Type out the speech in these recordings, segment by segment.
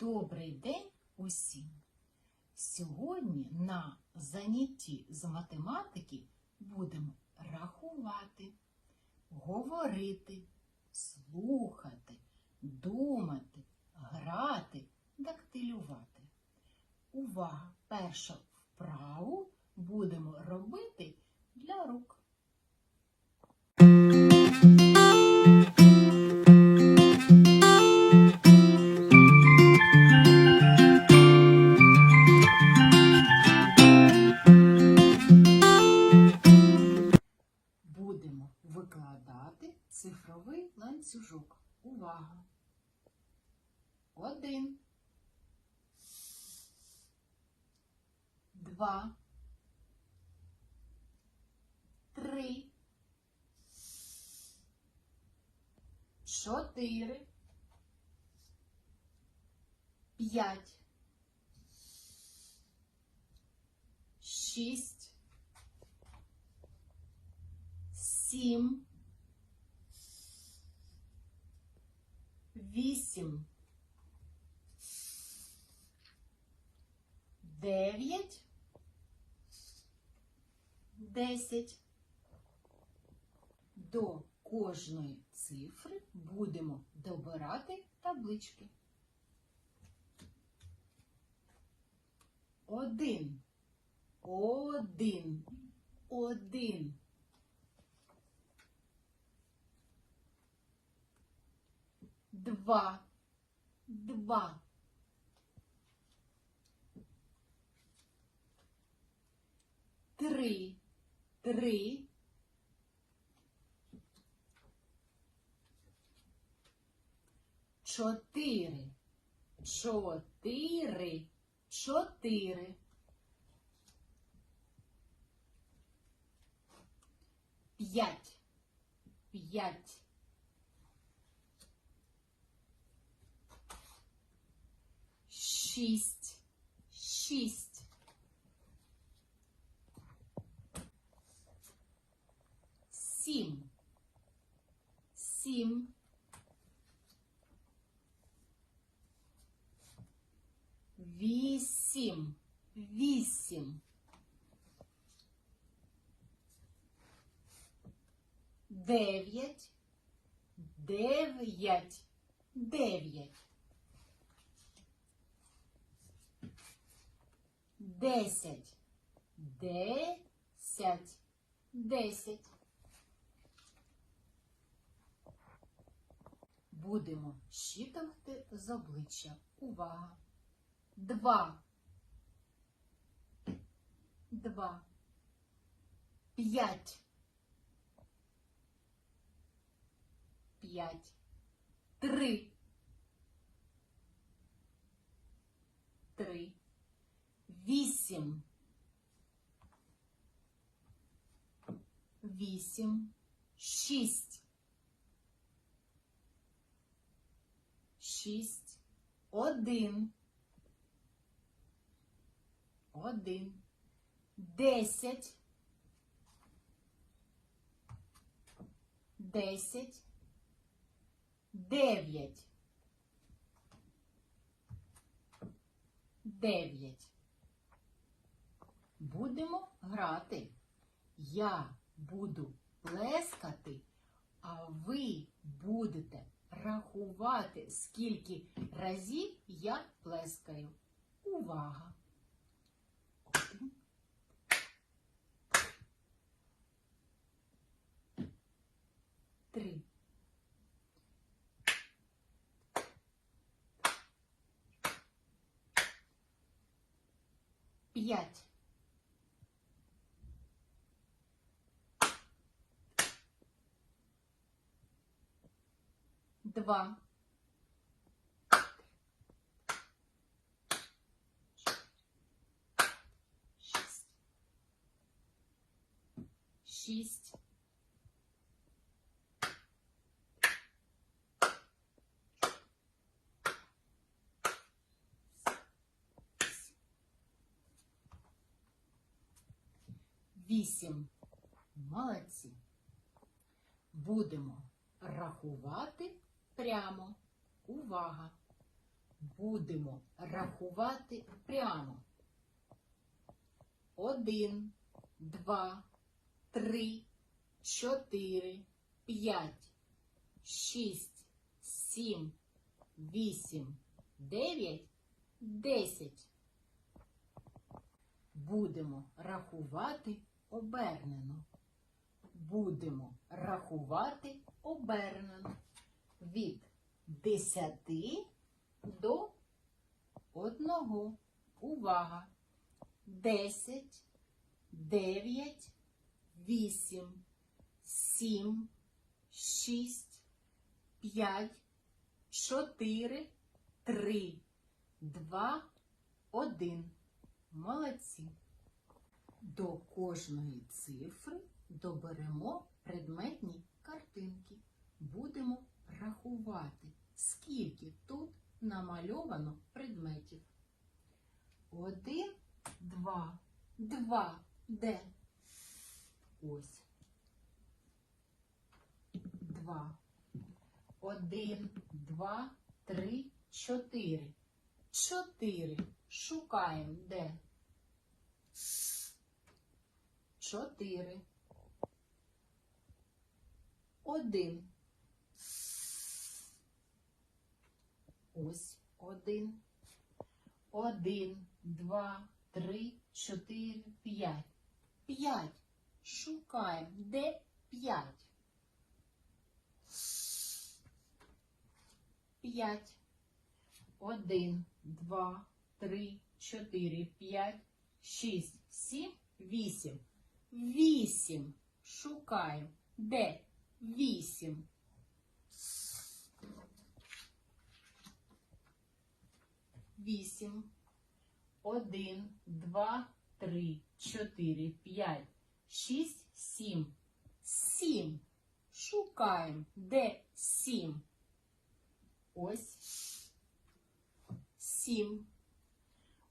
Добрий день усім! Сьогодні на занятті з математики будемо рахувати, говорити, слухати, думати, грати, дактилювати. Увага! Першу вправу будемо робити для рук. Цифровий ланцюжок. Увага! Один. Два. Три. Чотири. П'ять. Шість. Сім. Вісім. Дев'ять. Десять. До кожної цифри будемо добирати таблички. Один. Один. Один. Два. Два. Три. Три. Чотири. Чотири. Чотири. П'ять. П'ять. Шість. Шість. Сім. Сім. Вісім. Вісім. Дев'ять. Дев'ять. Дев'ять. Десять. Десять. Десять. Будемо щитувати з обличчя. Увага. Два. Два. П'ять. П'ять. Три. Вісім. Вісім. Шість. Шість. Один. Один. Десять. Десять. Дев'ять. Дев'ять. Будемо грати. Я буду плескати, а ви будете рахувати, скільки разів я плескаю. Увага! Три. П'ять. Два. Шість. Шість. Вісім. Молодці. Будемо рахувати прямо. Увага! будемо рахувати прямо. Один, два, три, чотири, п'ять, шість, сім, вісім, дев'ять, десять. Будемо рахувати обернено. Будемо рахувати обернено. Від десяти до одного. Увага! Десять, дев'ять, вісім, сім, шість, п'ять, чотири, три, два, один. Молодці. До кожної цифри доберемо предметні картинки. Будемо рахувати, скільки тут намальовано предметів. Один, два, два. Де? Ось. Два. Один, два, три, чотири. Чотири. Шукаємо де? Чотири. Один. Ось один. Один, два, три, чотири, п'ять. П'ять. Шукаємо. Де п'ять? П'ять. Один, два, три, чотири, п'ять, шість, сім, вісім. Вісім. Шукаємо. Де? Вісім. Вісім. Один, два, три, чотири, п'ять, шість, сім. Сім. Шукаємо. Де сім? Ось. Сім.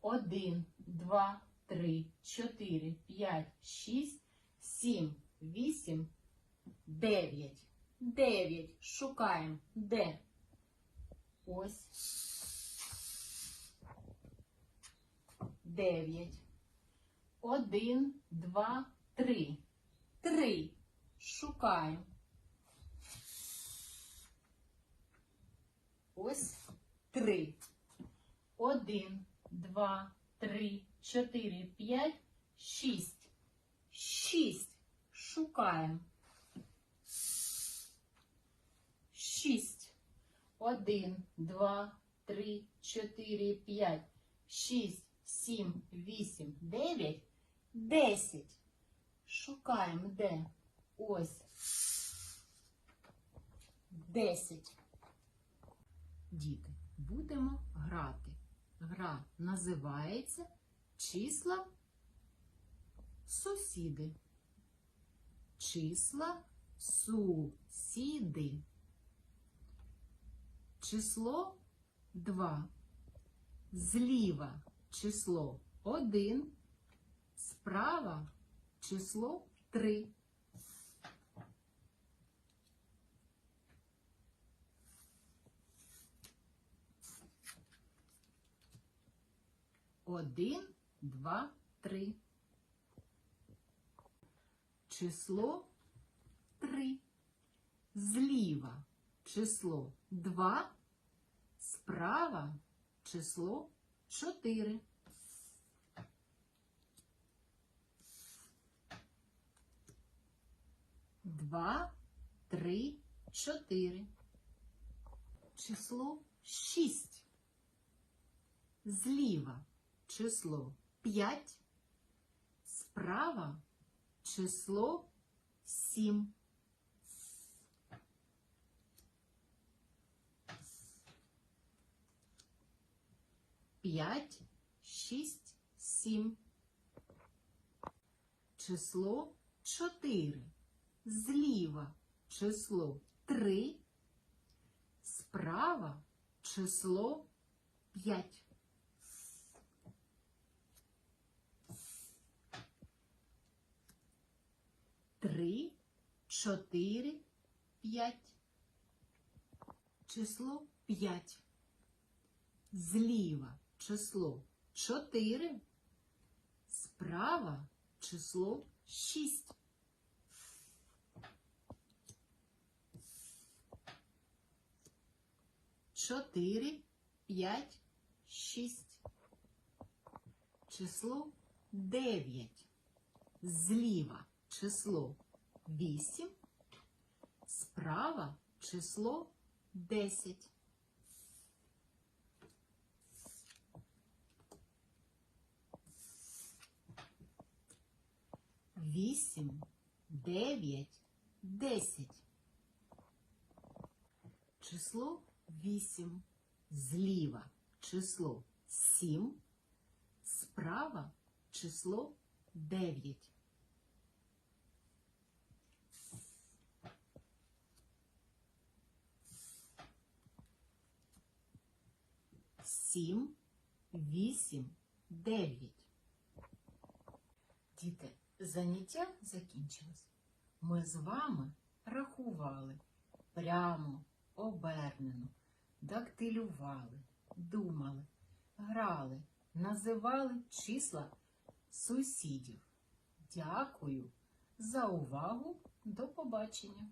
Один, два, три, чотири, п'ять, шість, сім, вісім, дев'ять. Дев'ять. Шукаємо. Де? Ось. Дев'ять. Один, два, три. Три. Шукаємо. Ось три. Один, два, три, чотири, п'ять, шість. Шість. Шукаємо. Шість. Один, два, три, чотири, п'ять, шість, сім, вісім, дев'ять, десять. Шукаємо де? Ось. Десять. Діти, будемо грати. Гра називається Числа сусіди. Числа сусіди. Число 2. Зліва число 1. Справа число 3. Один, два, три. Число три. Зліва число два. Справа число 4. Два, три, чотири. Число шість. Зліва число п'ять. Справа число сім. 5, 6, 7. Число чотири. Зліва число три. Справа число п'ять. Три, чотири, п'ять. Число п'ять. Зліва число 4. Справа число 6. Чотири, п'ять, шість. Число дев'ять. Зліва число вісім. Справа число десять. Вісім, дев'ять, десять. Число вісім. Зліва число сім. Справа число дев'ять. Сім, вісім, дев'ять. Діти, заняття закінчилось. Ми з вами рахували прямо, обернено, дактилювали, думали, грали, називали числа сусідів. Дякую за увагу. До побачення!